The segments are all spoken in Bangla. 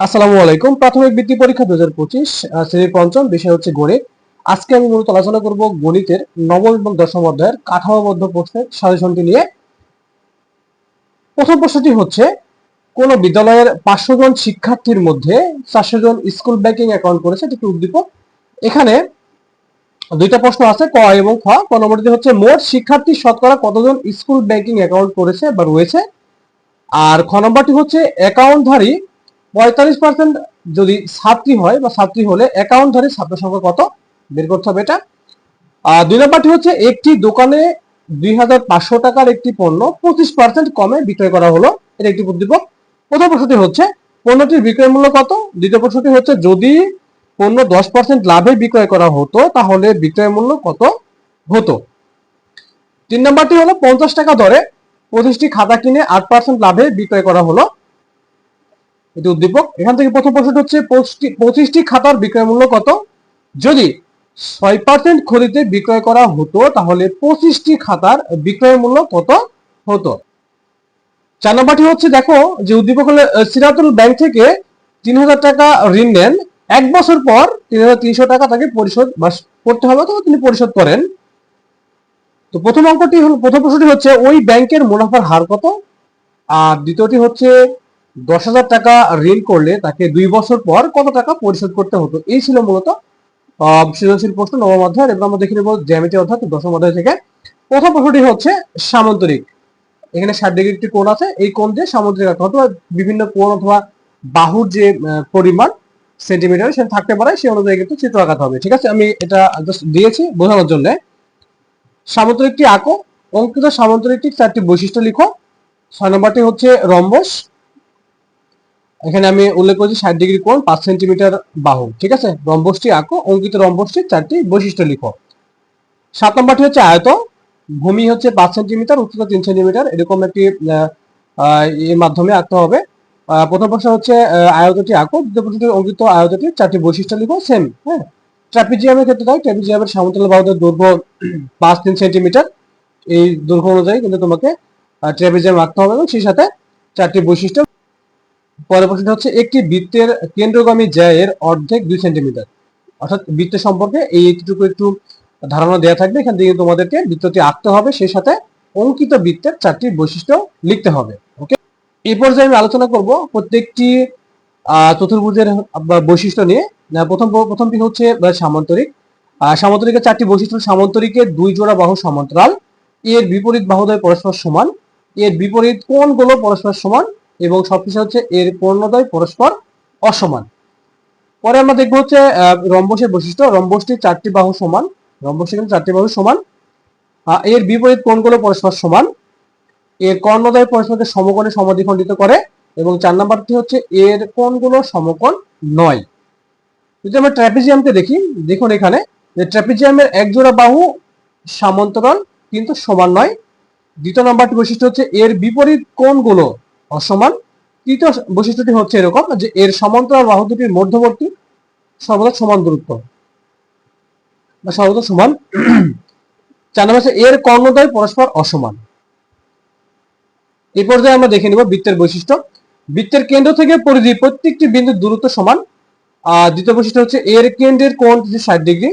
আসসালামু আলাইকুম। প্রাথমিক বৃত্তি পরীক্ষা দু হাজার পঁচিশ শ্রেণির পঞ্চম বিষয় হচ্ছে গণিত। আজকে আমি মূলত আলোচনা করব গণিতের নবম এবং দশম অধ্যায়ের কাঠামোবদ্ধ প্রশ্নের সাজেশনটি নিয়ে। প্রথম প্রশ্নটি হচ্ছে, কোন বিদ্যালয়ের পাঁচশো জন শিক্ষার্থীর মধ্যে চারশো জন স্কুল ব্যাংকিং অ্যাকাউন্ট করেছে? এটি উদ্দীপক। এখানে দুইটা প্রশ্ন আছে, ক এবং খ। ক নম্বরটি হচ্ছে, মোট শিক্ষার্থী শতকরা কতজন স্কুল ব্যাংকিং অ্যাকাউন্ট করেছে বা রয়েছে? আর খ নম্বরটি হচ্ছে, অ্যাকাউন্টধারী পঁয়তাল্লিশ পার্সেন্ট যদি ছাত্রী হয় বা ছাত্রী হলে অ্যাকাউন্টধারী ছাত্র সংখ্যা কত? বের করতে হবে এটা। আর দুই নম্বরটি হচ্ছে, একটি দোকানে দুই হাজার পাঁচশো টাকার একটি পণ্য পঁচিশ পার্সেন্ট কমে বিক্রয় করা হলো। এটা একটি উদ্দীপক প্রথম প্রশ্নটি হচ্ছে, পণ্যটির বিক্রয় মূল্য কত? দ্বিতীয় প্রশ্নটি হচ্ছে, যদি পণ্য দশ পার্সেন্ট লাভে বিক্রয় করা হতো, তাহলে বিক্রয় মূল্য কত হতো? তিন নম্বরটি হলো, পঞ্চাশ টাকা দরে পঁচিশটি খাতা কিনে আট পার্সেন্ট লাভে বিক্রয় করা হলো। এটি উদ্দীপক। এখান থেকে প্রথম প্রশ্নটা হচ্ছে, পঁচিশটি- খাতার বিক্রয় মূল্য কত? যদি ছয় পার্সেন্ট খরিদে বিক্রয় করা হতো, তাহলে পঁচিশটি খাতার বিক্রয় মূল্য কত হতো? চার নম্বরটি হচ্ছে, দেখো যে উদ্দীপক হলে সিরাতুল ব্যাংক থেকে তিন হাজার টাকা ঋণ নেন। এক বছর পর তিন হাজার তিনশো টাকা তাকে পরিশোধ করতে হবে তো তিনি পরিশোধ করেন। তো প্রথম অঙ্কটি হলো, প্রথম প্রশ্নটি হচ্ছে, ওই ব্যাংকের মুনাফার হার কত? আর দ্বিতীয়টি হচ্ছে দশ হাজার টাকা ঋণ করলে তাকে দুই বছর পর কত টাকা পরিশোধ করতে হতো? এই ছিল মূলত সৃজনশীল প্রশ্ন, নবম অধ্যায় এবার আমরা দেখে নেব জ্যামিতি অর্থাৎ দশম অধ্যায় থেকে। প্রথম প্রশ্নটি হচ্ছে সামান্তরিক। এখানে ষাট ডিগ্রি একটি কোণ আছে। এই কোণ দিয়ে সামান্তরিক আঁকা অথবা বিভিন্ন কোণ অথবা বাহুর যে পরিমাণ সেন্টিমিটার, সেটা থাকতে পারে, সেই অনুযায়ী কিন্তু চিত্র আঁকাতে হবে। ঠিক আছে? আমি এটা জাস্ট দিয়েছি বোঝানোর জন্য। সামান্তরিকটি আঁকো। অঙ্কিত সামান্তরিকটির চারটি বৈশিষ্ট্য লিখো। ছয় নম্বরটি হচ্ছে রম্বস এখানে আমি উল্লেখ করেছি ষাট ডিগ্রি কোণ, পাঁচ সেন্টিমিটার বাহু, ঠিক আছে? রম্বসটি আঁকো, অঙ্কিত রম্বসটির চারটি বৈশিষ্ট্য লিখো। সাত নম্বরটি হচ্ছে আয়ত ভূমি হচ্ছে পাঁচ সেন্টিমিটার, উচ্চতা তিন সেন্টিমিটার, এরকম একটি এর মাধ্যমে আঁকতে হবে। প্রথম প্রশ্ন হচ্ছে আয়তটি আঁকো, দ্বিতীয় প্রশ্নটি অঙ্কিত আয়তটির চারটি বৈশিষ্ট্য লিখো সেম হ্যাঁ? ট্রাপিজিয়ামের ক্ষেত্রে তাই ট্রাপিজিয়ামের সমতল বাহুদের দৈর্ঘ্য পাঁচ তিন সেন্টিমিটার, এই দৈর্ঘ্য অনুযায়ী কিন্তু তোমাকে ট্রাপিজিয়াম আঁকতে হবে এবং সেই সাথে চারটি বৈশিষ্ট্য প্রশ্নটা হচ্ছে একটি বৃত্তের কেন্দ্রগামী জ্যায়ের অর্ধেক দুই সেন্টিমিটার। অর্থাৎ বৃত্ত সম্পর্কে এই একটুকু একটু ধারণা দেওয়া থাকবে। এখান থেকে তোমাদেরকে বৃত্তটি আঁকতে হবে, সেই সাথে অঙ্কিত বৃত্তের চারটি বৈশিষ্ট্য লিখতে হবে, ওকে? এই পর্যায়ে আমি আলোচনা করব প্রত্যেকটি চতুর্ভুজের বৈশিষ্ট্য নিয়ে। প্রথম, প্রথমটি হচ্ছে সামান্তরিক। সামান্তরিকের চারটি বৈশিষ্ট্য সামান্তরিকের দুই জোড়া বাহু সমান্তরাল, এর বিপরীত বাহুদ্বয় পরস্পর সমান, এর বিপরীত কোণগুলো পরস্পর সমান? এবং সবকিছু হচ্ছে এর পূর্ণদ্বয় পরস্পর অসমান। পরে আমরা দেখব হচ্ছে রম্বসের বৈশিষ্ট্য। রম্বসটির চারটি বাহু সমান। রম্বসের কিন্তু চারটি বাহু সমান। এর বিপরীত কোণগুলো পরস্পর সমান। এর কর্ণদ্বয় পরস্পরকে সমকোণে সমাধিখণ্ডিত করে এবং চার নাম্বারটি হচ্ছে এর কোণগুলো সমকোণ নয়। যদি আমরা ট্র্যাপিজিয়ামকে দেখি, দেখুন এখানে যে ট্র্যাপিজিয়ামের এক জোড়া বাহু সমান্তরাল কিন্তু সমান নয়। দ্বিতীয় নাম্বারটি বৈশিষ্ট্য হচ্ছে এর বিপরীত কোণগুলো অসমান। তৃতীয় বৈশিষ্ট্যটি হচ্ছে এরকম যে এর সমান্তরাল বাহু দুটির মধ্যবর্তী সর্বদা সমান দূরত্ব। বা সর্বদা সমান। চার নম্বর এর কর্ণদ্বয় পরস্পর অসমান। এই পর্যায়ে আমরা দেখে নিব বৃত্তের বৈশিষ্ট্য। বৃত্তের কেন্দ্র থেকে পরিধি প্রত্যেকটি বিন্দুর দূরত্ব সমান। আর দ্বিতীয় বৈশিষ্ট্য হচ্ছে এর কেন্দ্রের কোণ ষাট ডিগ্রি।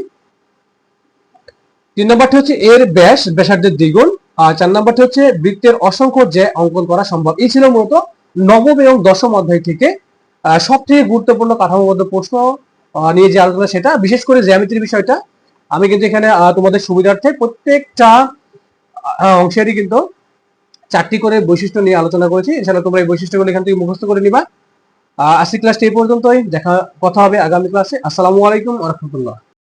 তিন নম্বরটি হচ্ছে এর ব্যাস, ব্যাসার্ধের দ্বিগুণ। চার নম্বরটি হচ্ছে বৃত্তের অসংখ্য যে অঙ্কন করা সম্ভব। এই ছিল মূলত নবম এবং দশম অধ্যায় থেকে সব থেকে গুরুত্বপূর্ণ কাঠামোবদ্ধ প্রশ্ন নিয়ে যে আলোচনা সেটা। বিশেষ করে জ্যামিতির বিষয়টা আমি কিন্তু এখানে তোমাদের সুবিধার্থে প্রত্যেকটা অংশেরই কিন্তু চারটি করে বৈশিষ্ট্য নিয়ে আলোচনা করেছি। এছাড়া তোমরা এই বৈশিষ্ট্যগুলো এখান থেকে মুখস্থ করে নিবা। আহ, আজকে ক্লাসটি এই পর্যন্তই। দেখা কথা হবে আগামী ক্লাসে আসসালামু আলাইকুম রহমতুল্লাহ।